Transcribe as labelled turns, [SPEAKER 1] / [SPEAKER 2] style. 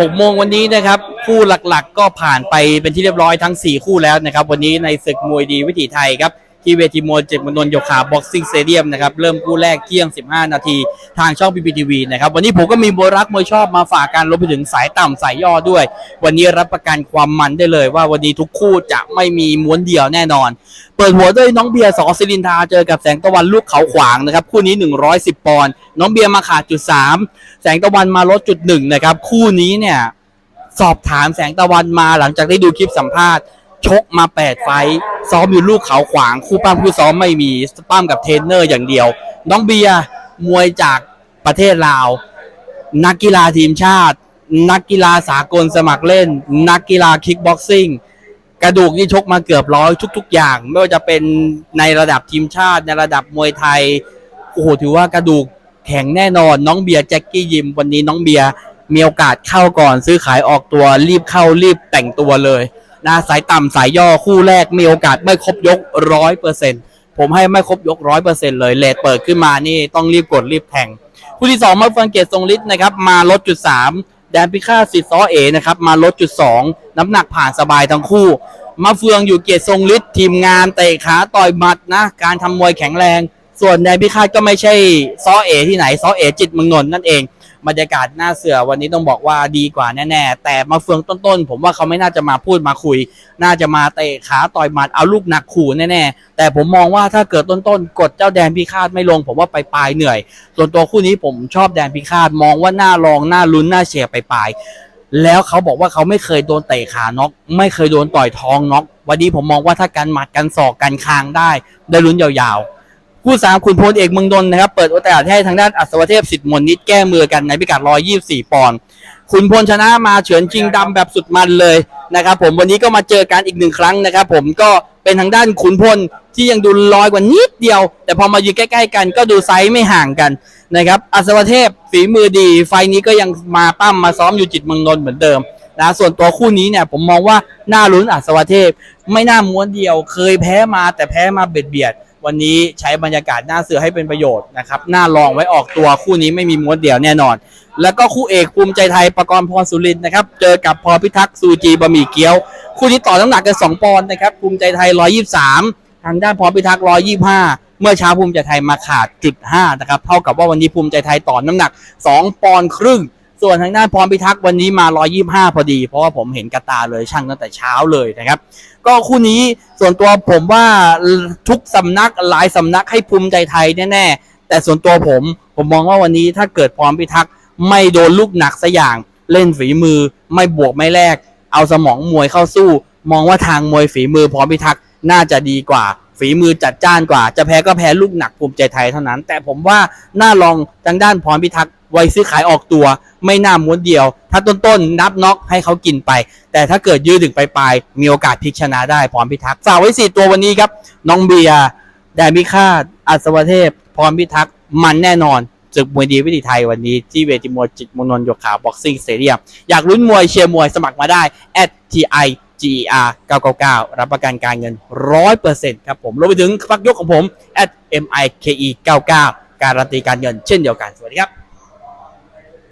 [SPEAKER 1] 6โมงวันนี้นะครับคู่หลักๆ ก็ผ่านไปเป็นที่เรียบร้อยทั้ง 4 คู่แล้วนะครับ วันนี้ในศึกมวยดีวิถีไทยครับ ที่เวทีมวยเจ็ดมนนโยคาบ็อกซิ่งสเตเดียมนะครับเริ่มคู่แรกเที่ยง 15 นาทีทางช่อง PPTV นะครับวันนี้ผมก็มีมวยรักมวยชอบมาฝากกันรวมไปถึงสายต่ำสายย่อด้วย วันนี้รับประกันความมันได้เลย ว่าวันนี้ทุกคู่จะไม่มีม้วนเดียวแน่นอน เปิดหัวด้วยน้องเบียร์สอศิรินทาเจอกับแสงตะวันลูกเขาขวางนะครับคู่นี้ 110 ปอนด์น้องเบียร์มาขาดจุดสามแสงตะวันมาลดจุดหนึ่งนะครับคู่นี้เนี่ยสอบถามแสงตะวันมาหลังจากได้ดูคลิปสัมภาษณ์ ชกมา 8 ไฟท์ซ้อมอยู่ลูกเขาขวาง คู่ปั้มคู่ซ้อมไม่มีปั้มกับเทรนเนอร์อย่างเดียว น้องเบียร์มวยจากประเทศลาว นักกีฬาทีมชาติ นักกีฬาสากลสมัครเล่น นักกีฬาคิกบ็อกซิ่งกระดูกนี่ชกมาเกือบร้อยทุก ๆ อย่าง ไม่ว่าจะเป็นในระดับทีมชาติในระดับมวยไทยโอ้โหถือว่ากระดูกแข็งแน่นอนน้องเบียร์แจ็คกี้ยิมวันนี้น้องเบียร์มีโอกาสเข้าก่อนซื้อขายออกตัวรีบเข้ารีบแต่งตัวเลย นะสายต่ำสายย่อคู่แรกมีโอกาสไม่ครบยกร้อยเปอร์เซ็นผมให้ไม่ครบยกร้อยเปอร์เซ็นเลยเลทเปิดขึ้นมานี่ต้องรีบกดรีบแทงคู่ที่สองมาฟังเกตทรงฤทธิ์นะครับมาลดจุดสามแดนพิฆาตสิทธิ์ซอเอนะครับมาลดจุดสองน้ำหนักผ่านสบายทั้งคู่ มาเฟืองอยู่เกียรติทรงฤทธิ์ทีมงานเตะขาต่อยหมัดนะ การทำมวยแข็งแรง ส่วนแดนพิฆาตก็ไม่ใช่ซอเอที่ไหนซอเอจิตเมืองนนท์นั่นเอง บรรยากาศหน้าเสือวันนี้ต้องบอกว่าดีกว่าแน่ๆ แต่มาเฟืองต้นๆ ผมว่าเขาไม่น่าจะมาพูดมาคุย น่าจะมาเตะขาต่อยหมัดเอาลูกหนักขู่แน่ๆ แต่ผมมองว่าถ้าเกิดต้นๆ กดเจ้าแดนพิฆาตไม่ลง ผมว่าไปปลายเหนื่อย ส่วนตัวคู่นี้ผมชอบแดนพิฆาตมองว่าหน้ารองหน้าลุ้นหน้าเฉียบไปปลายแล้วเขาบอกว่าเขาไม่เคยโดนเตะขาน็อก ไม่เคยโดนต่อยท้องน็อก วันนี้ผมมองว่าถ้ากันหมัดกันศอกกันคางได้ ได้ลุ้นยาวๆ คู่สามคุณพลเอกเมืองนนท์นะครับ เปิดโอกาสให้ทางด้านอัศวเทพสิทธิ์มนนิดแก้มือกันในพิกัด 124 ปอนด์คุณพลชนะมาเฉือนจริงดำแบบสุดมันเลยนะครับผมวันนี้ก็มาเจอกันอีกหนึ่งครั้งนะครับผมก็เป็นทางด้านขุนพลที่ยังดูลอยกว่านิดเดียว แต่พอมายืนใกล้ ๆ กันก็ดูไซส์ไม่ห่างกันนะครับอัศวเทพฝีมือดี ไฟนี้ก็ยังมาปั้มมาซ้อมอยู่จิตเมืองนนท์เหมือนเดิมนะส่วนตัวคู่นี้เนี่ยผมมองว่าน้าลุ้นอัศวเทพ ไม่น่าม้วนเดียว เคยแพ้มาแต่แพ้มาเบียดเบียด วันนี้ใช้บรรยากาศหน้าเสือให้เป็นประโยชน์นะครับหน้าลองไว้ออกตัวคู่นี้ไม่มีม้วนเดียวแน่นอน แล้วก็คู่เอกภูมิใจไทยประกรณ์พรสุรินทร์นะครับ เจอกับพรพิทักษ์ซูจีบะหมี่เกี๊ยว คู่นี้ต่อน้ำหนักกัน2ปอนด์นะครับภูมิใจไทย 123 ทางด้านพรพิทักษ์125 เมื่อเช้าภูมิใจไทยมาขาดจุด5นะครับเท่ากับว่าวันนี้ภูมิใจไทยต่อน้ำหนัก 2 ปอนด์ครึ่ง ส่วนทางด้านพรพิทักษ์วันนี้มา 125 พอดี เพราะว่าผมเห็นกระตาเลยช่างตั้งแต่เช้าเลยนะครับ ก็คู่นี้ส่วนตัวผมว่าทุกสำนักหลายสำนักให้ภูมิใจไทยแน่ๆ แต่ส่วนตัวผมผมมองว่าวันนี้ถ้าเกิดพรพิทักษ์ไม่โดนลูกหนักสัอย่างเล่นฝีมือ ไม่บวกไม่แลกเอาสมองมวยเข้าสู้ มองว่าทางมวยฝีมือพรพิทักษ์น่าจะดีกว่าฝีมือจัดจ้านกว่า จะแพ้ก็แพ้ลูกหนักภูมิใจไทยเท่านั้น แต่ผมว่าน่าลองทางด้านพรพิทักษ์ ไว้ซื้อขายออกตัว ไม่น่าม้วนเดียว ถ้าต้นๆ นับน็อกให้เขากินไป แต่ถ้าเกิดยืดถึงปลายๆมีโอกาสพลิกชนะได้พร้อมพิทักษ์ฝากไว้สี่ตัววันนี้ครับ น้องเบียร์แดนพิฆาตอัศวเทพ พร้อมพิทักษ์มันแน่นอนศึกมวยดีวิถีไทยวันนี้ที่เวทีมวยจิตมนนโยคาบ็อกซิ่งสเตเดียมอยากลุ้นมวยเชียร์มวยสมัครมาได้ at ti GER 999 รับประกันการเงิน 100%ครับผมรวมไปถึงพักยกของผม at mike99 การันตีการเงินเช่นเดียวกัน สวัสดีครับ